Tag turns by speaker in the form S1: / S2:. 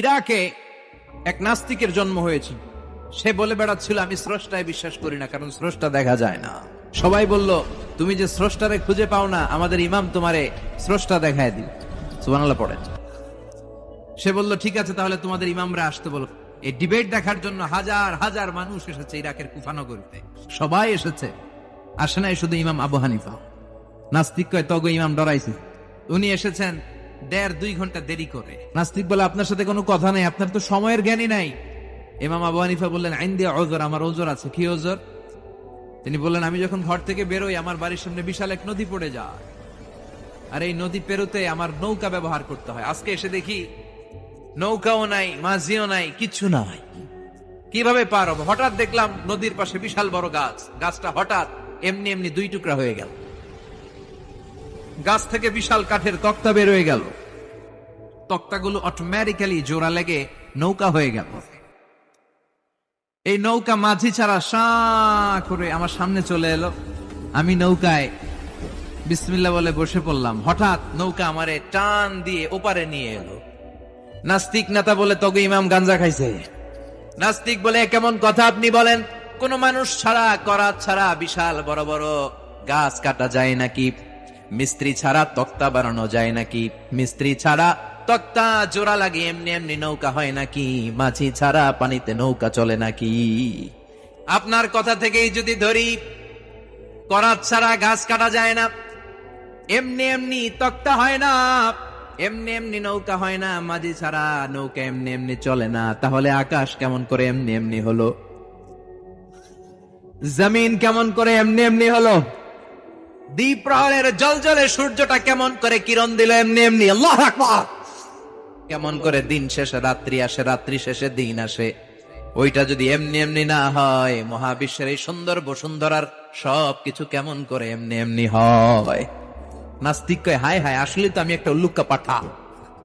S1: ইরাকে এক নাস্তিকের জন্ম হয়েছে সে বলে, বেড়াচ্ছিল, আমি স্রষ্টায় বিশ্বাস করি না, কারণ স্রষ্টা দেখা যায় না। সবাই বলল, তুমি যে স্রষ্টারে খুঁজে পাও না, আমাদের ইমাম তোমারে স্রষ্টা দেখায় দিন সুবহানাল্লাহ পড়েন। সে বলল, ঠিক আছে, তাহলে তোমাদের ইমামরা আসতে বলো। এই ডিবেট দেখার জন্য হাজার হাজার মানুষ এসেছে ইরাকের কুফানগরীতে। সবাই এসেছে। আসে নাই শুধু ইমাম আবু হানিফা। নাস্তিক কয়, তগো ইমাম ডরাইছে। উনি এসেছেন দেড় দুই ঘণ্টা দেরি করে। নাস্তিক বলে আপনার সাথে কোনো কথা নাই, আপনার তো সময়ের জ্ঞানই নাই। ইমাম আবু হানিফা বললেন, আইন দিয়ে অজর আমার ওজোর আছে। কি ওজোর? তিনি বললেন, আমি যখন ঘর থেকে বেরোই, আমার বাড়ির সামনে বিশাল এক নদী পড়ে যায়। আর এই নদী পেরোতে আমার নৌকা ব্যবহার করতে হয়। আজকে এসে দেখি, নৌকাও নাই, মাঝিও নাই, কিচ্ছু নাই। কীভাবে পার হব? হঠাৎ দেখলাম, নদীর পাশে বিশাল বড় গাছ। গাছটা হঠাৎ এমনি এমনি দুই টুকরা হয়ে গেল। গাছ থেকে বিশাল কাঠের তক্তা বের হয়ে গেল। তক্তাগুলো অটোমেটিক্যালি জোড়া লেগে নৌকা হয়ে গেল। এই নৌকা মাঝি ছাড়া সা করে আমার সামনে চলে এলো। আমি নৌকায় বিসমিল্লা বলে বসে পড়লাম। হঠাৎ নৌকা আমারে টান দিয়ে ওপারে নিয়ে এলো। নাস্তিক নেতা বলে তবে ইমাম গাঞ্জা খাইছে। নাস্তিক বলে কেমন কথা আপনি বলেন? কোন মানুষ ছাড়া করাত ছাড়া বিশাল বড় বড় গাছ কাটা যায় নাকি? মিস্ত্রি ছাড়া তক্তা বানানো যায় নাকি? মিস্ত্রি ছাড়া তক্তা জোড়া লাগে এমনি এমনি নৌকা হয় নাকি? মাছি ছাড়া পানিতে নৌকা চলে নাকি? আপনার কথা থেকেই যদি ধরি, করাত ছাড়া গাছ কাটা যায় না। এমনি এমনি তক্তা হয় না, এমনি এমনি নৌকা হয় না। মাঝি ছাড়া নৌকা এমনি এমনি চলে না। তাহলে আকাশ কেমন করে এমনি এমনি হলো? জমিন কেমন করে এমনি এমনি হলো? দ্বীপ প্রহরের জল জলে সূর্যটা কেমন করে কিরণ দিল এমনি এমনি? আল্লাহ আকবার! কেমন করে দিন শেষে রাত্রি আসে, রাত্রি শেষে দিন আসে। ওইটা যদি এমনি এমনি না হয়, মহাবিশ্বের এই সুন্দর বসুন্ধরার সব কিছু কেমন করে এমনি এমনি হয়? নাস্তিক হায় হায়, আসলে তো আমি একটা উল্লুকা পাঠা।